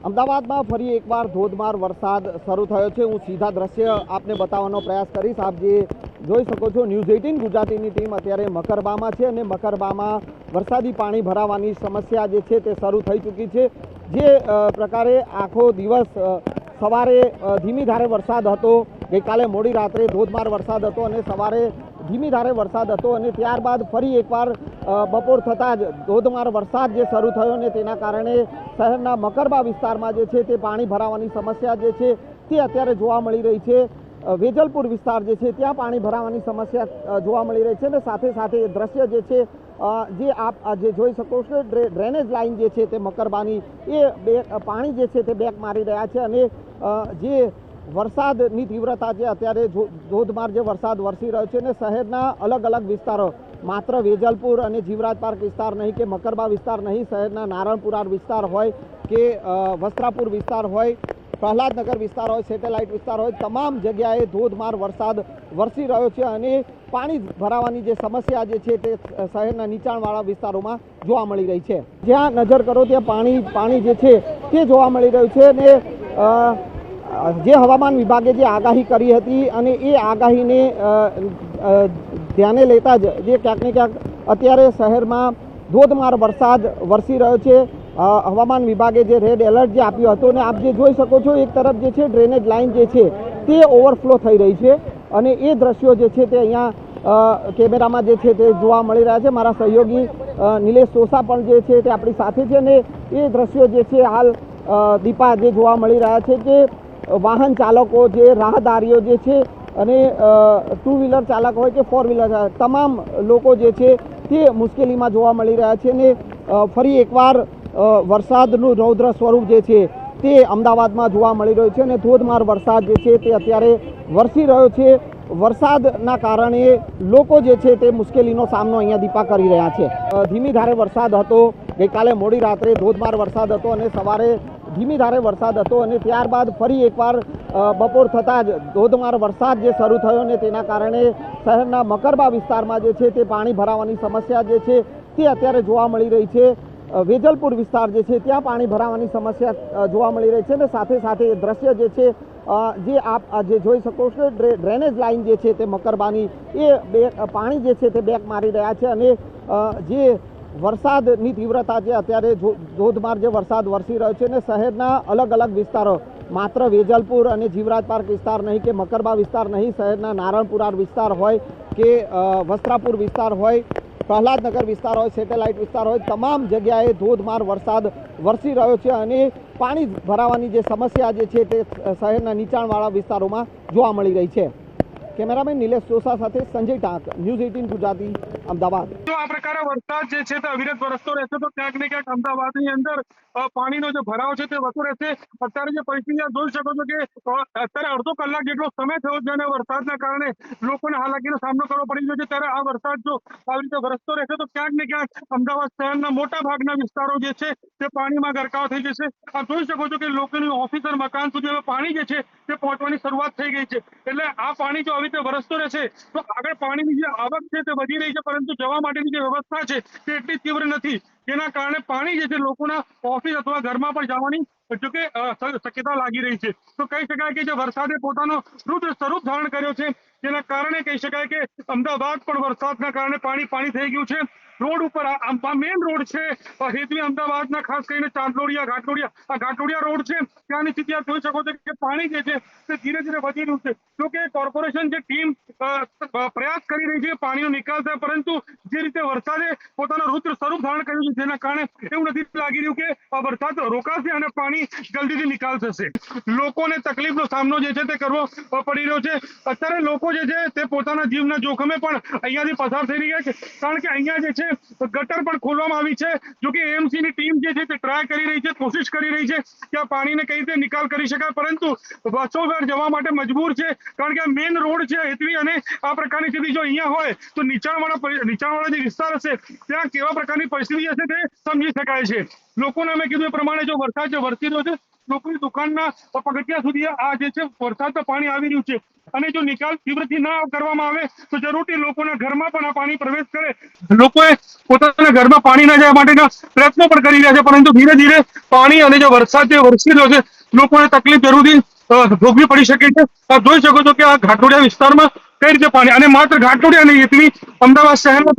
અમદાવાદમાં ફરી એકવાર ધોધમાર વરસાદ શરૂ થયો છે. હું સીધા દ્રશ્ય આપને બતાવવાનો પ્રયાસ કરીશ. આપ જે જોઈ શકો છો, ન્યૂઝ એઇટીન ગુજરાતીની ટીમ અત્યારે મકરબામાં છે અને મકરબામાં વરસાદી પાણી ભરાવાની સમસ્યા જે છે તે શરૂ થઈ ચૂકી છે. જે પ્રકારે આખો દિવસ સવારે ધીમી ધારે વરસાદ હતો. ગઈકાલે મોડી રાત્રે ધોધમાર વરસાદ હતો અને સવારે ધીમી ધારે વરસાદ હતો અને ત્યારબાદ ફરી એકવાર બપોર થતાં જ ધોધમાર વરસાદ જે શરૂ થયો ને તેના કારણે શહેરના મકરબા વિસ્તારમાં જે છે તે પાણી ભરાવાની સમસ્યા જે છે તે અત્યારે જોવા મળી રહી છે. વેજલપુર વિસ્તાર જે છે ત્યાં પાણી ભરાવાની સમસ્યા જોવા મળી રહી છે અને સાથે સાથે દ્રશ્ય જે છે જે આપ જે જોઈ શકો છો ડ્રેનેજ લાઇન જે છે તે મકરબાની એ બે પાણી જે છે તે બેક મારી રહ્યા છે અને જે વરસાદની તીવ્રતા જે અત્યારે ધોધમાર જે વરસાદ વરસી રહ્યો છે અને શહેરના અલગ અલગ વિસ્તારો, માત્ર વેજલપુર અને જીવરાજ પાર્ક વિસ્તાર નહીં કે મકરબા વિસ્તાર નહીં, શહેરના નારણપુરા વિસ્તાર હોય કે વસ્ત્રાપુર વિસ્તાર હોય, પ્રહલાદનગર વિસ્તાર હોય, સેટેલાઇટ વિસ્તાર હોય, તમામ જગ્યાએ ધોધમાર વરસાદ વરસી રહ્યો છે અને પાણી ભરાવાની જે સમસ્યા જે છે તે શહેરના નીચાણવાળા વિસ્તારોમાં જોવા મળી રહી છે. જ્યાં નજર કરો ત્યાં પાણી પાણી જે છે તે જોવા મળી રહ્યું છે અને જે હવામાન વિભાગે જે આગાહી કરી હતી અને એ આગાહીને ધ્યાને લેતા જ જે ક્યાંક ને ક્યાંક અત્યારે શહેરમાં ધોધમાર વરસાદ વરસી રહ્યો છે. હવામાન વિભાગે જે રેડ એલર્ટ જે આપ્યું હતું અને આપ જે જોઈ શકો છો, એક તરફ જે છે ડ્રેનેજ લાઇન જે છે તે ઓવરફ્લો થઈ રહી છે અને એ દ્રશ્યો જે છે તે અહીંયા કેમેરામાં જે છે તે જોવા મળી રહ્યા છે. મારા સહયોગી નિલેશ સોસા પણ જે છે તે આપણી સાથે છે અને એ દ્રશ્યો જે છે હાલ દીપા જે જોવા મળી રહ્યા છે કે વાહન ચાલકો જે રાહદારીઓ જે છે અને ટુ વ્હીલર ચાલક હોય કે ફોર વ્હીલર ચાલક, તમામ લોકો જે છે તે મુશ્કેલીમાં જોવા મળી રહ્યા છે અને ફરી એકવાર વરસાદનું રૌદ્ર સ્વરૂપ જે છે તે અમદાવાદમાં જોવા મળી રહ્યું છે અને ધોધમાર વરસાદ જે છે તે અત્યારે વરસી રહ્યો છે. વરસાદના કારણે લોકો જે છે તે મુશ્કેલીનો સામનો અહીંયા દીપા કરી રહ્યા છે. ધીમી ધારે વરસાદ હતો. ગઈકાલે મોડી રાત્રે ધોધમાર વરસાદ હતો અને સવારે ધીમી ધારે વરસાદ હતો અને ત્યારબાદ ફરી એકવાર બપોર થતાં જ ધોધમાર વરસાદ જે શરૂ થયો ને તેના કારણે શહેરના મકરબા વિસ્તારમાં જે છે તે પાણી ભરાવાની સમસ્યા જે છે તે અત્યારે જોવા મળી રહી છે. વેજલપુર વિસ્તાર જે છે ત્યાં પાણી ભરાવાની સમસ્યા જોવા મળી રહી છે અને સાથે સાથે દ્રશ્ય જે છે જે આપ જે જોઈ શકો છો ડ્રેનેજ લાઇન જે છે તે મકરબાની એ બે પાણી જે છે તે બેક મારી રહ્યા છે અને જે વરસાદની તીવ્રતા જે અત્યારે ધોધમાર જે વરસાદ વરસી રહ્યો છે અને શહેરના અલગ અલગ વિસ્તારો, માત્ર વેજલપુર અને જીવરાજ પાર્ક વિસ્તાર નહીં કે મકરબા વિસ્તાર નહીં, શહેરના નારણપુરા વિસ્તાર હોય કે વસ્ત્રાપુર વિસ્તાર હોય, પ્રહલાદનગર વિસ્તાર હોય, સેટેલાઇટ વિસ્તાર હોય, તમામ જગ્યાએ ધોધમાર વરસાદ વરસી રહ્યો છે અને પાણી ભરાવાની જે સમસ્યા જે છે તે શહેરના નીચાણવાળા વિસ્તારોમાં જોવા મળી રહી છે. કેમેરામેન નિલેશ સોસા સાથે સંજય ટાંક, ન્યૂઝ એઇટીન ગુજરાતી, અમદાવાદ. જો આ પ્રકારે વરસાદ જે છે તે અવિરત વરસતો રહેશે. તો ક્યાંક ને ક્યાંક અમદાવાદની અંદર પાણીનો જે ભરાવ છે તે વધતો રહેશે. અત્યારે જે પરિસ્થિતિ જોઈ શકો છો કે અત્યારે અડધો કલાક જેટલો સમય થયો છે અને વરસાદના કારણે લોકોને હાલાકીનો સામનો કરવો પડી રહ્યો છે. ત્યારે આ વરસાદ જો આવી રીતે વરસતો રહેશે, તો ક્યાંક ને ક્યાંક અમદાવાદ શહેરના મોટા ભાગના વિસ્તારો જે છે તે પાણીમાં ગરકાવ થઈ જશે. આ જોઈ શકો છો કે લોકોની ઓફિસર મકાન સુધી પાણી જે છે તે પહોંચવાની શરૂઆત થઈ ગઈ છે. એટલે આ પાણી જો આવી રીતે વરસતો રહેશે તો આગળ પાણીની જે આવક છે તે વધી રહી છે, પરંતુ જવા માટેની જે વ્યવસ્થા છે તે એટલી તીવ્ર નથી. જેના કારણે પાણી જે છે લોકોના ઓફિસ અથવા ઘરમાં પણ જવાની જો શક્યતા લાગી રહી છે. તો કહી શકાય કે જે વરસાદે પોતાનો રુદ્ર સ્વરૂપ ધારણ કર્યો છે, જેના કારણે કહી શકાય કે અમદાવાદ પણ વરસાદના કારણે પાણી પાણી થઈ ગયું છે. રોડ ઉપર આ મેઇન રોડ છે. અ, હેતવી અમદાવાદના ખાસ કરીને ચાંદલોડિયા ઘાટલોડિયા. આ ઘાટલોડિયા રોડ છે. ત્યાંની સ્થિતિ આપ જોઈ શકો છો કે પાણી જે છે તે ધીરે ધીરે વધી રહ્યું છે. જો કે કોર્પોરેશન જે ટીમ પ્રયાસ કરી રહી છે પાણીનો નિકાલ થાય પરંતુ જે રીતે વરસાદે પોતાના રુદ્ર સ્વરૂપ ધારણ કર્યું છે જેના કારણે એવું નથી લાગી રહ્યું કે આ વરસાદ રોકાશે અને પાણી જલ્દીથી નિકાલ થશે. લોકોને તકલીફનો સામનો જે છે તે કરવો પડી રહ્યો છે. અત્યારે લોકો જે છે તે પોતાના જીવના જોખમે પણ અહીંયાથી પસાર થઈ રહ્યા છે. કારણ કે અહીંયા જે છે ગટર પણ ખોલવામાં આવી છે. જો કે એમસી ની ટીમ જે છે તે ટ્રાય કરી રહી છે, કોશિશ કરી રહી છે કે આ પાણીને કઈ રીતે નિકાલ કરી શકાય. પરંતુ બસો વાર જવા માટે મજબૂર છે. કારણ કે આ મેઇન રોડ છે હેતવી અને આ પ્રકારની સ્થિતિ જો અહીંયા હોય, તો નીચાણવાળા નીચાણવાળા જે વિસ્તાર હશે, ત્યાં કેવા પ્રકારની પરિસ્થિતિ હશે તે સમજી શકાય છે. લોકોને અમે કીધું એ પ્રમાણે જો વરસાદ, જો વરસી રહ્યો છે લોકોની દુકાનના પગથિયા સુધી આ જે છે વરસાદનું પાણી આવી રહ્યું છે. અને જો નિકાલ તીવ્રથી ના કરવામાં આવે, તો જરૂરથી લોકોના ઘરમાં પણ આ પાણી પ્રવેશ કરે. લોકોએ પોતાના ઘરમાં પાણી ના જાય માટેના પ્રયત્નો પણ કરી રહ્યા છે, પરંતુ ધીરે ધીરે પાણી અને જે વરસાદ જે વરસી રહ્યો છે, લોકોને તકલીફ જરૂરથી ભોગવી પડી શકે છે. આપ જોઈ શકો છો કે આ ઘાટોડિયા વિસ્તારમાં કઈ રીતે પાણી, અને માત્ર ઘાટોડિયા નહીં, એટલી અમદાવાદ શહેરમાં